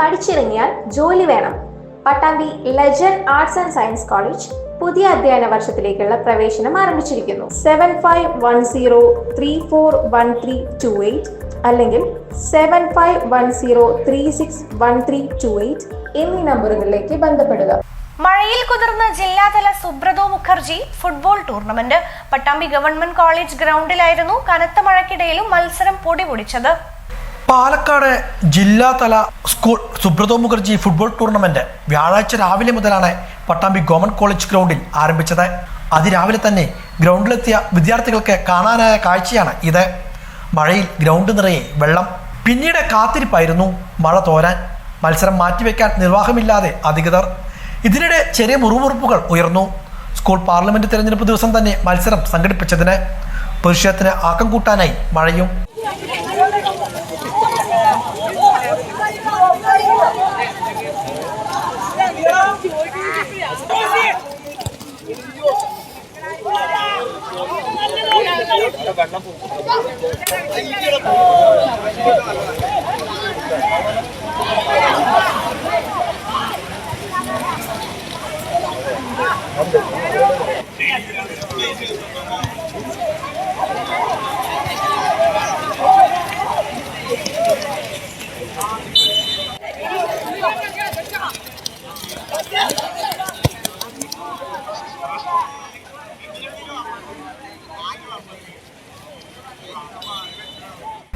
പഠിച്ചിറങ്ങിയാൽ ജോലി വേണം. Pattambi legend arts and science college പുതിയ അധ്യയന വർഷത്തിലേക്കുള്ള പ്രവേശനം ആരംഭിച്ചിരിക്കുന്നു. Seven five one zero three four one three two eight അല്ലെങ്കിൽ seven five one zero three six one three two eight എന്നീ നമ്പറുകളിലേക്ക് ബന്ധപ്പെടുക. മഴയിൽ കുതിർന്ന ജില്ലാതല Subroto Mukherjee football tournament Pattambi government college ഗ്രൗണ്ടിലായിരുന്നു കനത്ത മഴയ്ക്കിടയിലും മത്സരം പൊടിപൊടിച്ചത്. പാലക്കാട് ജില്ലാതല school Subroto Mukherjee football tournament വ്യാഴാഴ്ച രാവിലെ മുതലാണ് പട്ടാമ്പി ഗവൺമെന്റ് കോളേജ് ഗ്രൗണ്ടിൽ ആരംഭിച്ചത്. അതിരാവിലെ തന്നെ ഗ്രൗണ്ടിലെത്തിയ വിദ്യാർത്ഥികൾക്ക് കാണാനായ കാഴ്ചയാണ് ഇത്. മഴയിൽ ഗ്രൗണ്ട് നിറയെ വെള്ളം പിന്നീട് കാത്തിരിപ്പായിരുന്നു മഴ തോരാൻ. മത്സരം മാറ്റിവെക്കാൻ നിർവാഹമില്ലാതെ അധികൃതർ. ഇതിനിടെ ചെറിയ മുറിവുറുപ്പുകൾ ഉയർന്നു. സ്കൂൾ പാർലമെന്റ് തെരഞ്ഞെടുപ്പ് ദിവസം തന്നെ മത്സരം സംഘടിപ്പിച്ചതിന് പ്രതിഷേധത്തിന് ആക്കം കൂട്ടാനായി മഴയും 哎呦，他晚上不不不，他一定来跑。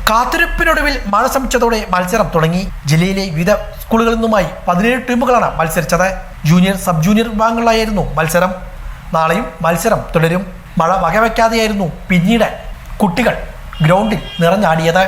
കാത്തിരിപ്പിനൊടുവിൽ മഴ ശമിച്ചതോടെ മത്സരം തുടങ്ങി. ജില്ലയിലെ വിവിധ സ്കൂളുകളിൽ നിന്നുമായി പതിനേഴ് ടീമുകളാണ് മത്സരിച്ചത്. ജൂനിയർ സബ് ജൂനിയർ വിഭാഗങ്ങളിലായിരുന്നു മത്സരം. നാളെയും മത്സരം തുടരും. മഴ വകവയ്ക്കാതെയായിരുന്നു പിന്നീട് കുട്ടികൾ ഗ്രൗണ്ടിൽ നിറഞ്ഞാടിയത്.